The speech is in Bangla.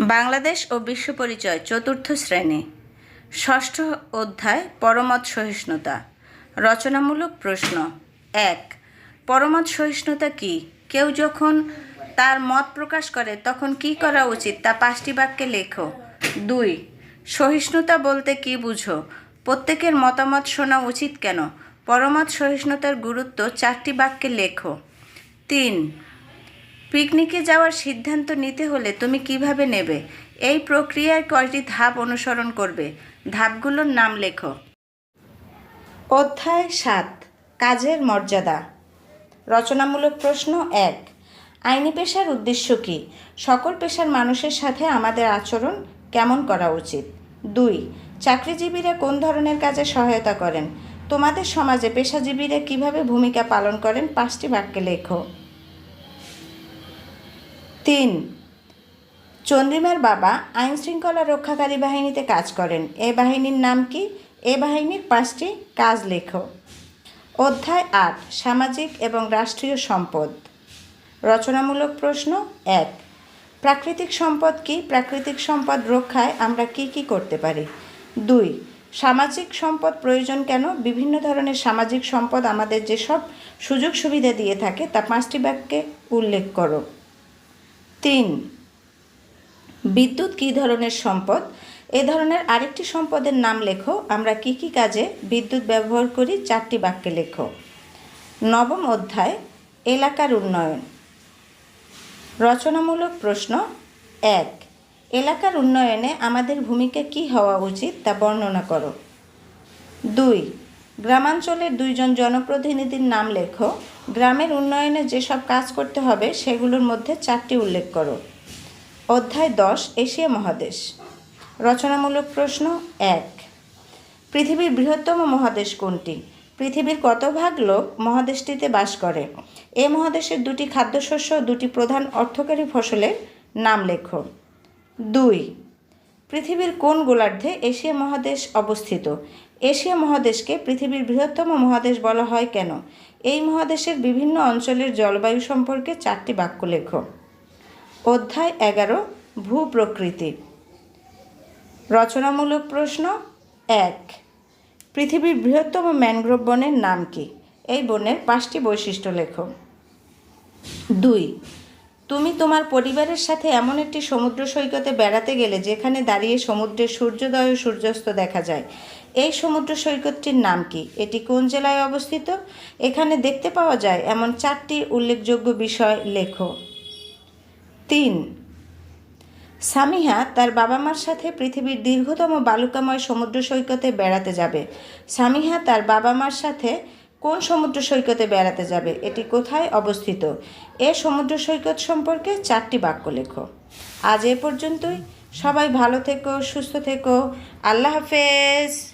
বাংলাদেশ ও বিশ্ব পরিচয় চতুর্থ শ্রেণি। ষষ্ঠ অধ্যায়, পরমত সহিষ্ণুতা। রচনামূলক প্রশ্ন। এক, পরমত সহিষ্ণুতা কি? কেউ যখন তার মত প্রকাশ করে, তখন কি করা উচিত তা পাঁচটি বাক্যে লেখো। দুই, সহিষ্ণুতা বলতে কি বুঝো? প্রত্যেকের মতামত শোনা উচিত কেন? পরমত সহিষ্ণুতার গুরুত্ব চারটি বাক্যে লেখো। তিন পিকনিকে যাওয়ার সিদ্ধান্ত নিতে হলে তুমি কীভাবে নেবে? এই প্রক্রিয়ায় কয়টি ধাপ অনুসরণ করবে? ধাপগুলোর নাম লেখো। অধ্যায় সাত, কাজের মর্যাদা। রচনামূলক প্রশ্ন এক, আইনি পেশার উদ্দেশ্য কী? সকল পেশার মানুষের সাথে আমাদের আচরণ কেমন করা উচিত? দুই, চাকরিজীবীরা কোন ধরনের কাজে সহায়তা করেন? তোমাদের সমাজে পেশাজীবীরা কীভাবে ভূমিকা পালন করেন? পাঁচটি বাক্যে লেখো। তিন। চন্দ্রিমার বাবা আইন শৃঙ্খলা রক্ষাকারী বাহিনীতে কাজ করেন। এ বাহিনীর নাম কি? এ বাহিনীর পাঁচটি কাজ লেখো। অধ্যায় আট, সামাজিক এবং রাষ্ট্রীয় সম্পদ। রচনামূলক প্রশ্ন এক, প্রাকৃতিক সম্পদ কি? প্রাকৃতিক সম্পদ রক্ষায় আমরা কি কি করতে পারি? দুই, সামাজিক সম্পদ প্রয়োজন কেন? বিভিন্ন ধরনের সামাজিক সম্পদ আমাদের যেসব সুযোগ সুবিধা দিয়ে থাকে তা পাঁচটি বাক্যে উল্লেখ করো। তিন। বিদ্যুৎ কী ধরনের সম্পদ? এ ধরনের আরেকটি সম্পদের নাম লেখো। আমরা কি কি কাজে বিদ্যুৎ ব্যবহার করি? চারটি বাক্যে লেখো। নবম অধ্যায়, এলাকার উন্নয়ন। রচনামূলক প্রশ্ন, এক। এলাকার উন্নয়নে আমাদের ভূমিকা কী হওয়া উচিত তা বর্ণনা করো। দুই। গ্রামাঞ্চলের দুইজন জনপ্রতিনিধির নাম লেখো। গ্রামের উন্নয়নে যেসব কাজ করতে হবে, সেগুলোর মধ্যে চারটি উল্লেখ করো। অধ্যায় দশ, এশিয়া মহাদেশ। রচনামূলক প্রশ্ন এক। পৃথিবীর বৃহত্তম মহাদেশ কোনটি? পৃথিবীর কত ভাগ লোক মহাদেশটিতে বাস করে? এ মহাদেশের দুটি খাদ্যশস্য দুটি প্রধান অর্থকারী ফসলের নাম লেখো। দুই। পৃথিবীর কোন গোলার্ধে এশিয়া মহাদেশ অবস্থিত? এশিয়া মহাদেশকে পৃথিবীর বৃহত্তম মহাদেশ বলা হয় কেন? এই মহাদেশের বিভিন্ন অঞ্চলের জলবায়ু সম্পর্কে চারটি বাক্য লেখো। অধ্যায় এগারো ভূ প্রকৃতি রচনামূলক প্রশ্ন, এক। পৃথিবীর বৃহত্তম ম্যানগ্রোভ বনের নাম কি? এই বনের পাঁচটি বৈশিষ্ট্য লেখো। দুই। তুমি তোমার পরিবারের সাথে এমন একটি সমুদ্র সৈকতে বেড়াতে গেলে যেখানে দাঁড়িয়ে সমুদ্রের সূর্যোদয় ও সূর্যাস্ত দেখা যায়, এই সমুদ্র সৈকতটির নাম কি? এটি কোন জেলায় অবস্থিত? এখানে দেখতে পাওয়া যায় এমন চারটি উল্লেখযোগ্য বিষয় লেখো। তিন, সামিহা তার বাবা মার সাথে পৃথিবীর দীর্ঘতম বালুকাময় সমুদ্র সৈকতে বেড়াতে যাবে। সামিহা তার বাবা মার সাথে কোন সমুদ্র সৈকতে বেড়াতে যাবে? এটি কোথায় অবস্থিত? এ সমুদ্র সৈকত সম্পর্কে চারটি বাক্য লেখো। আজ এ পর্যন্তই। সবাই ভালো থেকো, সুস্থ থেকো। আল্লাহ হাফেজ।